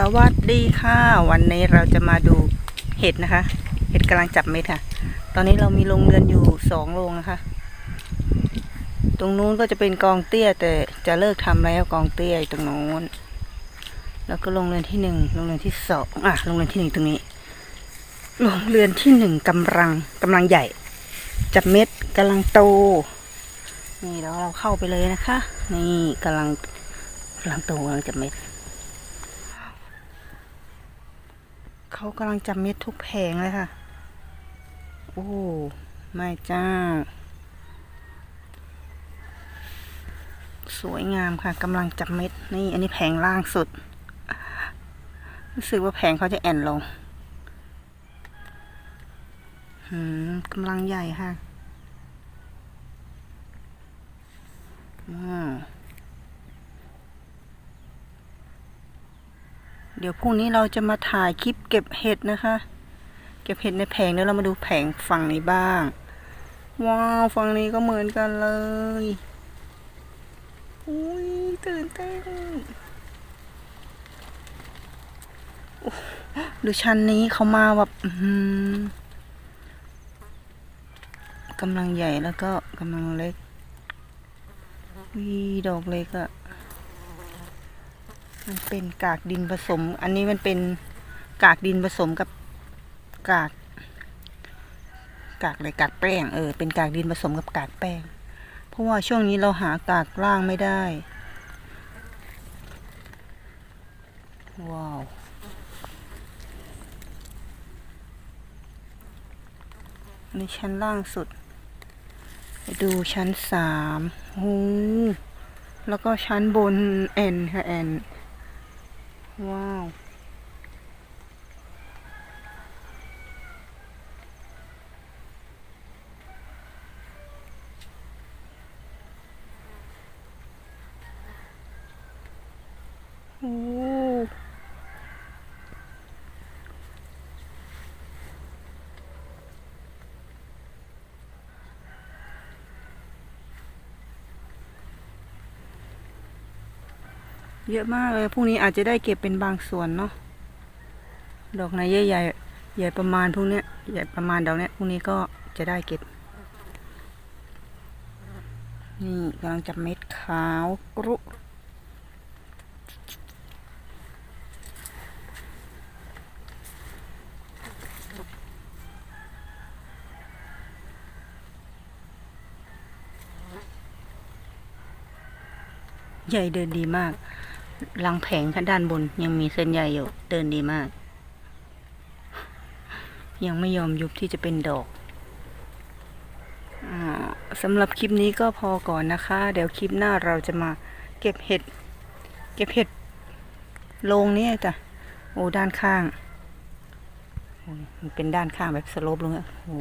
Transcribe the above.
สวัสดีค่ะ วันนี้เราจะมาดูเห็ดนะคะ เห็ดกำลังจับเม็ดค่ะ ตอนนี้เรามีโรงเรือนอยู่สองโรงนะคะ ตรงนู้นก็จะเป็นกองเตี้ย แต่จะเลิกทำแล้วกองเตี้ยตรงนู้น แล้วก็โรงเรือนที่หนึ่งโรงเรือนที่สองอะโรงเรือนที่หนึ่งตรงนี้โรงเรือนที่หนึ่งกำลังกำลังใหญ่ จับเม็ดกำลังโต นี่แล้วเราเข้าไปเลยนะคะ นี่กำลังกำลังโตกำลังจับเม็ด เขากำลังจับเม็ดทุกแผงเลยค่ะ โอ้ ไม่จ้า สวยงามค่ะกำลังจับเม็ด นี่อันนี้แผงล่างสุด รู้สึกว่าแผงเขาจะแอนลงหืมกำลังใหญ่ค่ะ ว้าว เดี๋ยวพรุ่งนี้เราจะมาถ่ายคลิปเก็บเห็ดนะคะ เก็บเห็ดในแผงแล้วเรามาดูแผงฝั่งนี้บ้าง ว้าวฝั่งนี้ก็เหมือนกันเลยอุ้ยตื่นเต้นดูชั้นนี้เขามาแบบกำลังใหญ่แล้วก็กำลังเล็กวีดอกเล็กอะ มันเป็นกากดินผสม อันนี้มันเป็นกากดินผสมกับกาก กากอะไรกากแป้งเออเป็นกากดินผสมกับกากแป้ง เพราะว่าช่วงนี้เราหากากล่างไม่ได้ ว้าวอันชั้นล่างสุด ดูชั้นสามโอ้แล้วก็ชั้นบนแอนค่ะแอน ว้าว โอ้ เยอะมากเลย พรุ่งนี้อาจจะได้เก็บเป็นบางส่วนเนาะ ดอกไหนใหญ่ใหญ่ใหญ่ประมาณพวกเนี้ยใหญ่ประมาณดอกเนี้ยพรุ่งนี้ก็จะได้เก็บ นี่กำลังจับเม็ดขาวกรุใหญ่เดินดีมาก ลังแผงข้างด้านบน ยังมีเส้นใยอยู่ เดินดีมาก ยังไม่ยอมยุบที่จะเป็นดอกอสำหรับคลิปนี้ก็พอก่อนนะคะ เดี๋ยวคลิปหน้าเราจะมาเก็บเห็ด เก็บเห็ดโลงนี้จ้ะ โอ้ด้านข้าง มันเป็นด้านข้างแบบสโลปลงอะโอ้